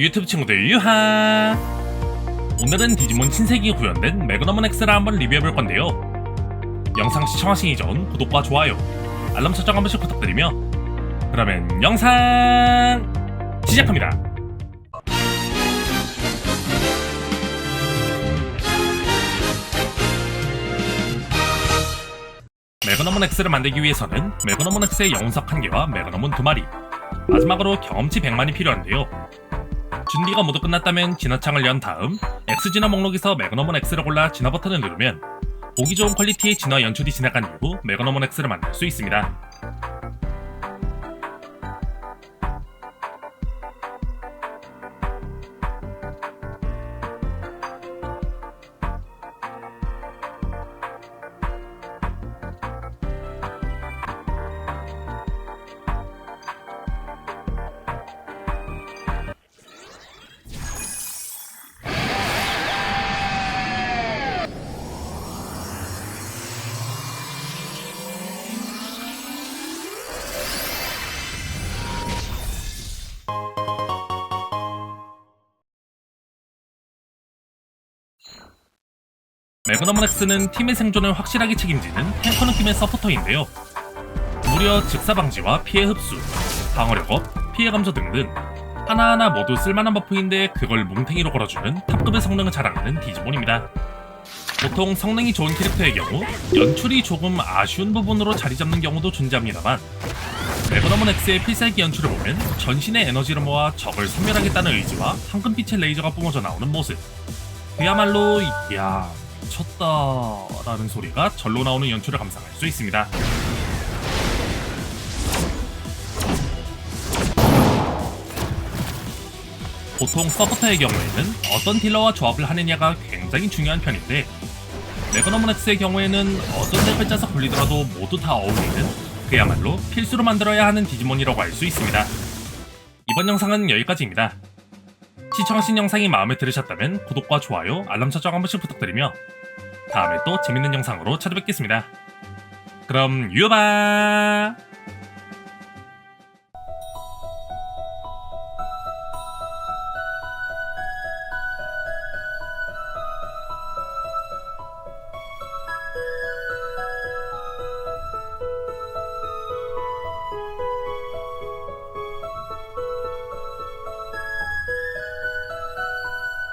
유튜브 친구들 유하! 오늘은 디지몬 신세계에 구현된 매그넘은 X를 한번 리뷰해볼 건데요. 영상 시청하시기 전 구독과 좋아요 알람 설정 한 번씩 부탁드리며 그러면 영상 시작합니다. 매그넘은 X를 만들기 위해서는 매그넘은 X의 영웅석 1개와 매그넘은 2마리 마지막으로 경험치 100만이 필요한데요 준비가 모두 끝났다면 진화창을 연 다음 X 진화 목록에서 매그넘은 X를 골라 진화 버튼을 누르면 보기 좋은 퀄리티의 진화 연출이 지나간 이후 매그넘은 X를 만들 수 있습니다. X는 팀의 생존을 확실하게 책임지는 탱커 느낌의 서포터인데요. 무려 즉사 방지와 피해 흡수, 방어력 업, 피해 감소 등등 하나하나 모두 쓸만한 버프인데 그걸 뭉탱이로 걸어주는 탑급의 성능을 자랑하는 디지몬입니다. 보통 성능이 좋은 캐릭터의 경우 연출이 조금 아쉬운 부분으로 자리 잡는 경우도 존재합니다만 매그넘은 X의 필살기 연출을 보면 전신의 에너지를 모아 적을 섬멸하겠다는 의지와 황금빛의 레이저가 뿜어져 나오는 모습 그야말로 이야 미쳤다라는 소리가 절로 나오는 연출을 감상할 수 있습니다. 보통 서포터의 경우에는 어떤 딜러와 조합을 하느냐가 굉장히 중요한 편인데 레거너먼 X의 경우에는 어떤 덱을 짜서 굴리더라도 모두 다 어울리는 그야말로 필수로 만들어야 하는 디지몬이라고 할 수 있습니다. 이번 영상은 여기까지입니다. 시청하신 영상이 마음에 들으셨다면 구독과 좋아요, 알람 설정 한 번씩 부탁드리며 다음에 또 재밌는 영상으로 찾아뵙겠습니다. 그럼 유바!